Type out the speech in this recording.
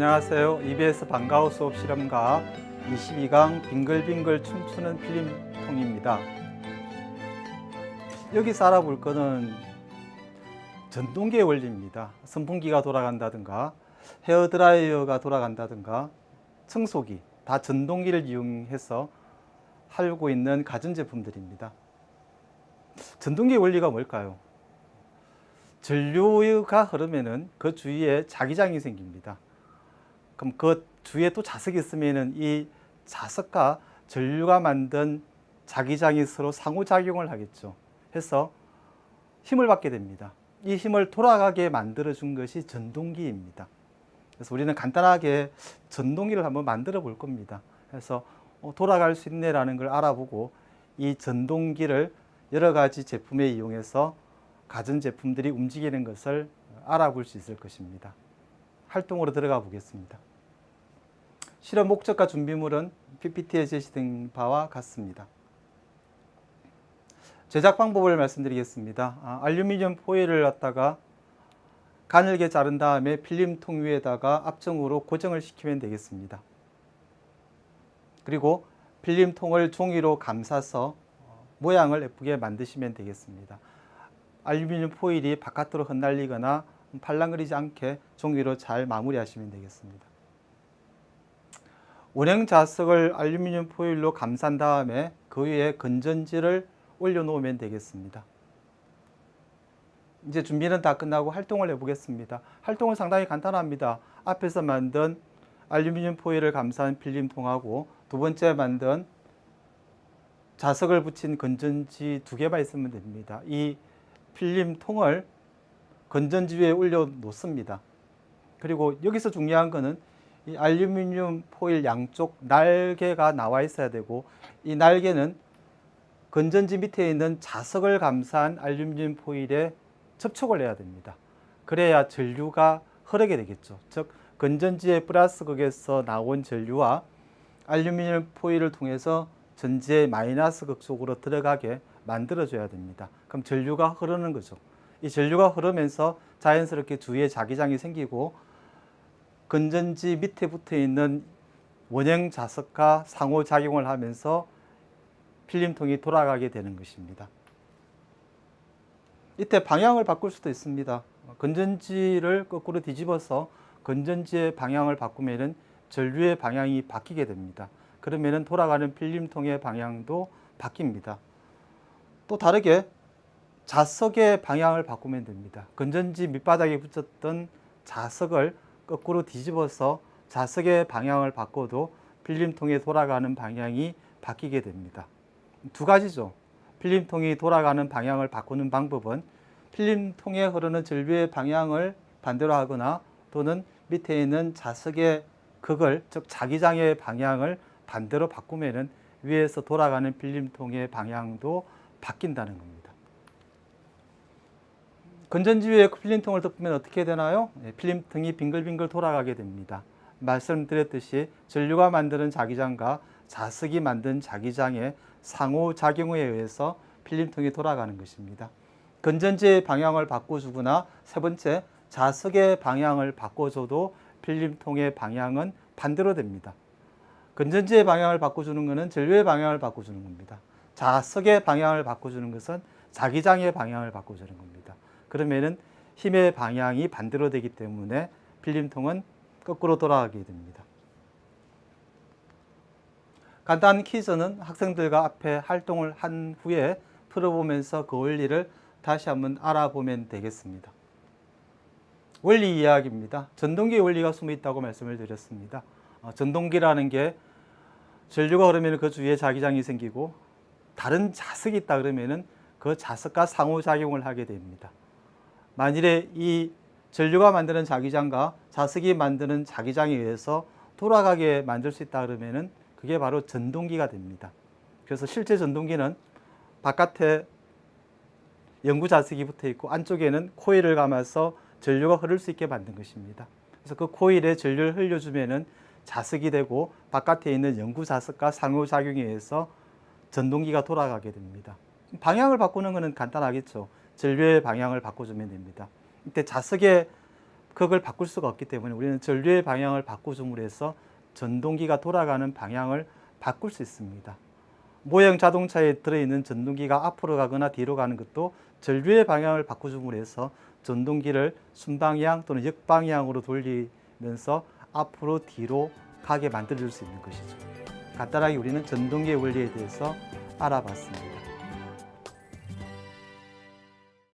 안녕하세요. EBS 방과후 수업 실험가 22강 빙글빙글 춤추는 필름통입니다. 여기서 알아볼 거는 전동기의 원리입니다. 선풍기가 돌아간다든가 헤어드라이어가 돌아간다든가 청소기 다 전동기를 이용해서 하고 있는 가전제품들입니다. 전동기의 원리가 뭘까요? 전류가 흐르면은 그 주위에 자기장이 생깁니다. 그럼 그 주위에 또 자석이 있으면은 이 자석과 전류가 만든 자기장이 서로 상호작용을 하겠죠. 해서 힘을 받게 됩니다. 이 힘을 돌아가게 만들어 준 것이 전동기입니다. 그래서 우리는 간단하게 전동기를 한번 만들어 볼 겁니다. 그래서 어, 돌아갈 수 있네라는 걸 알아보고 이 전동기를 여러 가지 제품에 이용해서 가전 제품들이 움직이는 것을 알아볼 수 있을 것입니다. 활동으로 들어가 보겠습니다. 실험 목적과 준비물은 PPT에 제시된 바와 같습니다. 제작 방법을 말씀드리겠습니다. 아, 알루미늄 포일을 갖다가 가늘게 자른 다음에 필름통 위에다가 압정으로 고정을 시키면 되겠습니다. 그리고 필름통을 종이로 감싸서 모양을 예쁘게 만드시면 되겠습니다. 알루미늄 포일이 바깥으로 흩날리거나 팔랑거리지 않게 종이로 잘 마무리하시면 되겠습니다. 원형 자석을 알루미늄 포일로 감싼 다음에 그 위에 건전지를 올려놓으면 되겠습니다. 이제 준비는 다 끝나고 활동을 해보겠습니다. 활동은 상당히 간단합니다. 앞에서 만든 알루미늄 포일을 감싼 필름통하고 두 번째 만든 자석을 붙인 건전지 두 개만 있으면 됩니다. 이 필름통을 건전지 위에 올려 놓습니다. 그리고 여기서 중요한 거는 이 알루미늄 포일 양쪽 날개가 나와 있어야 되고 이 날개는 건전지 밑에 있는 자석을 감싼 알루미늄 포일에 접촉을 해야 됩니다. 그래야 전류가 흐르게 되겠죠. 즉 건전지의 플러스 극에서 나온 전류와 알루미늄 포일을 통해서 전지의 마이너스 극 속으로 들어가게 만들어줘야 됩니다. 그럼 전류가 흐르는 거죠. 이 전류가 흐르면서 자연스럽게 주위에 자기장이 생기고 건전지 밑에 붙어 있는 원형 자석과 상호작용을 하면서 필름통이 돌아가게 되는 것입니다. 이때 방향을 바꿀 수도 있습니다. 건전지를 거꾸로 뒤집어서 건전지의 방향을 바꾸면은 전류의 방향이 바뀌게 됩니다. 그러면은 돌아가는 필름통의 방향도 바뀝니다. 또 다르게 자석의 방향을 바꾸면 됩니다. 건전지 밑바닥에 붙였던 자석을 거꾸로 뒤집어서 자석의 방향을 바꿔도 필름통에 돌아가는 방향이 바뀌게 됩니다. 두 가지죠. 필름통이 돌아가는 방향을 바꾸는 방법은 필름통에 흐르는 전류의 방향을 반대로 하거나 또는 밑에 있는 자석의 극을 즉 자기장의 방향을 반대로 바꾸면은 위에서 돌아가는 필름통의 방향도 바뀐다는 겁니다. 건전지 위에 필름통을 덮으면 어떻게 되나요? 네, 필름통이 빙글빙글 돌아가게 됩니다. 말씀드렸듯이 전류가 만드는 자기장과 자석이 만든 자기장의 상호작용에 의해서 필름통이 돌아가는 것입니다. 건전지의 방향을 바꿔주거나 세 번째 자석의 방향을 바꿔줘도 필름통의 방향은 반대로 됩니다. 건전지의 방향을 바꿔주는 것은 전류의 방향을 바꿔주는 겁니다. 자석의 방향을 바꿔주는 것은 자기장의 방향을 바꿔주는 겁니다. 그러면은 힘의 방향이 반대로 되기 때문에 필름통은 거꾸로 돌아가게 됩니다. 간단 퀴즈는 학생들과 앞에 활동을 한 후에 풀어보면서 그 원리를 다시 한번 알아보면 되겠습니다. 원리 이야기입니다. 전동기의 원리가 숨어 있다고 말씀을 드렸습니다. 어, 전동기라는 게 전류가 흐르면 그 주위에 자기장이 생기고 다른 자석이 있다 그러면은 그 자석과 상호작용을 하게 됩니다. 만일에 이 전류가 만드는 자기장과 자석이 만드는 자기장에 의해서 돌아가게 만들 수 있다 그러면은 그게 바로 전동기가 됩니다. 그래서 실제 전동기는 바깥에 연구 자석이 붙어 있고 안쪽에는 코일을 감아서 전류가 흐를 수 있게 만든 것입니다. 그래서 그 코일에 전류를 흘려주면은 자석이 되고 바깥에 있는 연구 자석과 상호작용에 의해서 전동기가 돌아가게 됩니다. 방향을 바꾸는 것은 간단하겠죠. 전류의 방향을 바꿔주면 됩니다. 이때 자석의 그걸 바꿀 수가 없기 때문에 우리는 전류의 방향을 바꿔줌으로 해서 전동기가 돌아가는 방향을 바꿀 수 있습니다. 모형 자동차에 들어있는 전동기가 앞으로 가거나 뒤로 가는 것도 전류의 방향을 바꿔줌으로 해서 전동기를 순방향 또는 역방향으로 돌리면서 앞으로 뒤로 가게 만들어줄 수 있는 것이죠. 간단하게 우리는 전동기의 원리에 대해서 알아봤습니다.